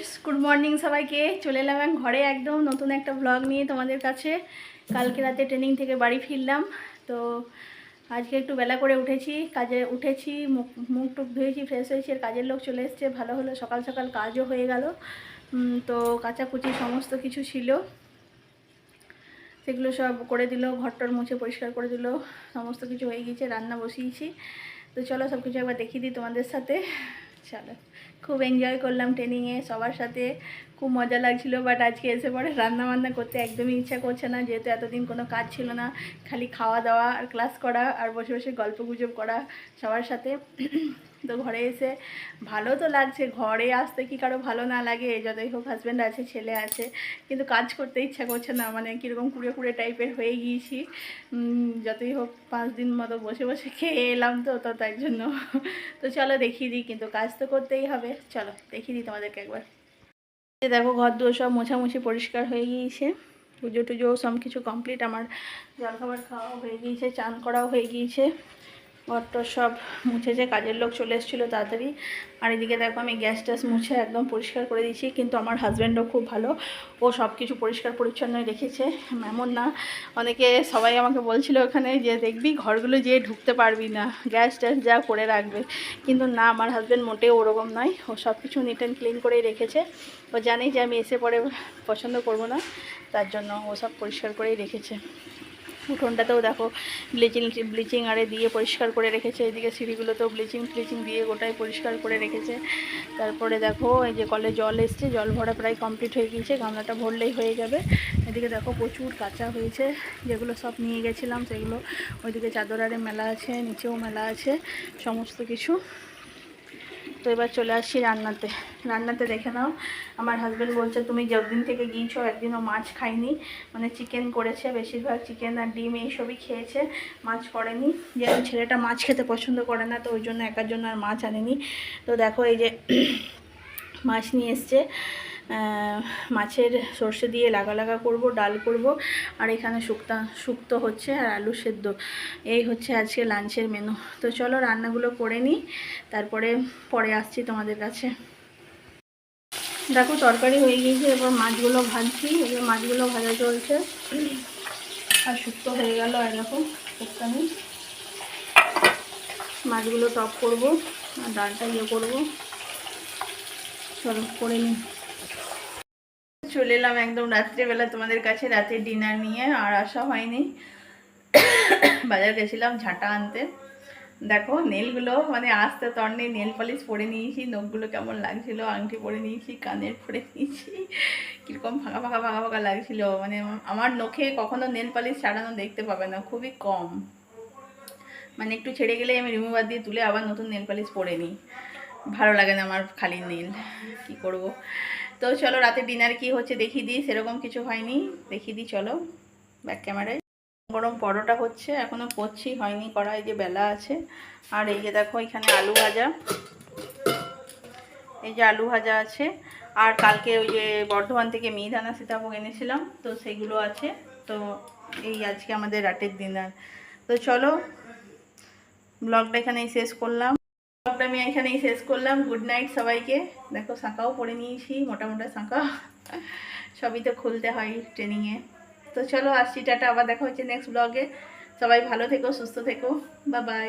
Friends good morning সবাইকে। চলে এলাম ঘরে একদম নতুন একটা ব্লগ নিয়ে তোমাদের কাছে। কালকে রাতে ট্রেনিং থেকে বাড়ি ফিরলাম। তো আজকে একটু বেলা করে উঠেছি, কাজে উঠেছি, মুখ মুখ টুক ধুয়েছি ফ্রেশ হয়েছি, আর কাজের লোক চলে এসছে, ভালো হলো, সকাল সকাল কাজও হয়ে গেল। তো কাচাকুচি সমস্ত কিছু ছিল। সেগুলো সব করে দিল, ঘরটর মুছে পরিষ্কার করে দিল, সমস্ত কিছু হয়ে গিয়েছে, রান্না বসিয়েছি। তো চলো সব কিছু একবার দেখিয়ে দিই তোমাদের সাথে। চলো। খুব এনজয় করলাম ট্রেনিংয়ে সবার সাথে খুব মজা লাগছিল বাট আজকে এসে পরে রান্না বান্না করতে একদমই ইচ্ছা করছে না, যেহেতু এতদিন কোনো কাজ ছিল না, খালি খাওয়া দাওয়া আর ক্লাস করা আর বসে বসে গল্প গুজব করা সবার সাথে। তো ঘরে এসে ভালো তো লাগছে, ঘরে আসতে কি কারও ভালো না লাগে যতই হোক হাজব্যান্ড আছে, ছেলে আছে, কিন্তু কাজ করতে ইচ্ছা করছে না মানে কীরকম কুড়ে কুড়ে টাইপের হয়ে গিয়েছি। যতই হোক পাঁচ দিন মতো বসে বসে খেয়ে এলাম তো তো তাই জন্য। তো চলো দেখিয়ে দিই, কিন্তু কাজ তো করতেই হবে। চলো দেখিয়ে দিই তোমাদেরকে একবার। দেখো, ঘর দুয়ার সব মোছামুছি পরিষ্কার হয়ে গিয়েছে। পুজো টুজো সব কিছু কমপ্লিট আমার জলখাবার খাওয়াও হয়ে গিয়েছে, চান করাও হয়ে গিয়েছে। ঘরটা সব মুছেছে কাজের লোক চলে এসেছিল তাড়াতাড়ি। আর এদিকে দেখো আমি গ্যাস ট্যাস মুছে একদম পরিষ্কার করে দিয়েছি, কিন্তু আমার হাজব্যান্ডও খুব ভালো। ও সব কিছু পরিষ্কার পরিচ্ছন্নই রেখেছে, এমন না। অনেকে সবাই আমাকে বলছিল ওখানে যে, দেখবি ঘরগুলো যেয়ে ঢুকতে পারবি না, গ্যাস ট্যাস যা করে রাখবে। কিন্তু না, আমার হাজব্যান্ড মোটেও ওরকম নয়। ও সব কিছু নিট অ্যান্ড ক্লিন করেই রেখেছে। ও জানেই যে আমি এসে পরে পছন্দ করব না, তার জন্য ও সব পরিষ্কার করেই রেখেছে। উঠোনটাতেও দেখো ব্লিচিং ব্লিচিং আরে দিয়ে পরিষ্কার করে রেখেছে। এদিকে সিঁড়িগুলোতেও ব্লিচিং ফ্লিচিং দিয়ে গোটাই পরিষ্কার করে রেখেছে। তারপরে দেখো, এই যে কলে জল এসছে, জল ভরা প্রায় কমপ্লিট হয়ে গিয়েছে, গামলাটা ভরলেই হয়ে যাবে। এদিকে দেখো প্রচুর কাঁচা হয়েছে, যেগুলো সব নিয়ে গেছিলাম, সেগুলো ওইদিকে চাদর আরে মেলা আছে, নিচেও মেলা আছে, সমস্ত কিছু। তো এবার চলে আসছি রান্নাতে। রান্নাতে দেখে নাও, আমার হাজব্যান্ড বলছে, তুমি যেদিন থেকে গিয়েছো, একদিনও মাছ খাইনি। মানে চিকেন করেছে, বেশিরভাগ চিকেন আর ডিম এইসবই খেয়েছে, মাছ করেনি। যেহেতু ছেলেটা মাছ খেতে পছন্দ করে না, তো ওই জন্য একার জন্য আর মাছ আনেনি। তো দেখো এই যে মাছ নিয়ে এসছে। মাছের সর্ষে দিয়ে লাগা লাগা করব, ডাল করব, আর এখানে শুক্তা, শুক্তো হচ্ছে আর আলু সেদ্ধ। এই হচ্ছে আজকে লাঞ্চের মেনু তো চলো রান্নাগুলো করে নিই, তারপরে, পরে আসছি তোমাদের কাছে। দেখো তরকারি হয়ে গিয়েছে, এবার মাছগুলো ভাজছি, এবার মাছগুলো ভাজা চলছে। আর শুক্তো হয়ে গেল এরকম শুক্তানি মাছগুলো টপ করব, আর ডালটা ইয়ে করব। চলো, করে নিই। চলে এলাম একদম রাত্রেবেলা তোমাদের কাছে রাতের ডিনার নিয়ে, আর আসা হয়নি। বাজার গেছিলাম ঝাঁটা আনতে। দেখো নেলগুলো মানে আসতে তর নেই নেল পলিশ পরে নিয়েছি, নখগুলো কেমন লাগছিল, আংটি পরে নিয়েছি, কানের পরে নিয়েছি। কীরকম ফাঁকা ফাঁকা ফাঁকা ফাঁকা লাগছিল মানে আমার নখে কখনো নেল পলিশ ছাড়ানো দেখতে পাবে না, খুবই কম। মানে একটু ছেড়ে গেলেই আমি রিমুভার দিয়ে তুলে আবার নতুন নেল পলিশ পরে নিই। ভালো লাগে না আমার খালি নীল, কি করব? তো চলো রাতে ডিনার কি হচ্ছে দেখিয়ে দিই, সেরকম কিছু হয়নি। দেখিয়ে দিই, চলো ব্যাক ক্যামেরায় গরম পরোটা হচ্ছে এখনও করছি, হয়নি করা, এই যে বেলা আছে। আর এই যে দেখো, এখানে আলু ভাজা। এই যে আলু ভাজা আছে। আর কালকে ওই যে বর্ধমান থেকে মিহিদানা সীতাভোগ এনেছিলাম, তো সেগুলো আছে। তো এই আজকে আমাদের রাতের ডিনার। তো চলো, ব্লগটা এখানেই শেষ করলাম। আমি এখানেই শেষ করলাম। গুড নাইট সবাইকে। দেখো শাঁকাও পরে নিয়েছি মোটা মোটা শাঁকা সবই তো খুলতে হয় ট্রেনিংয়ে তো চলো, আসছি, টাটা। আবার দেখা হচ্ছে নেক্সট ব্লগে সবাই ভালো থেকো, সুস্থ থেকো। বা বাই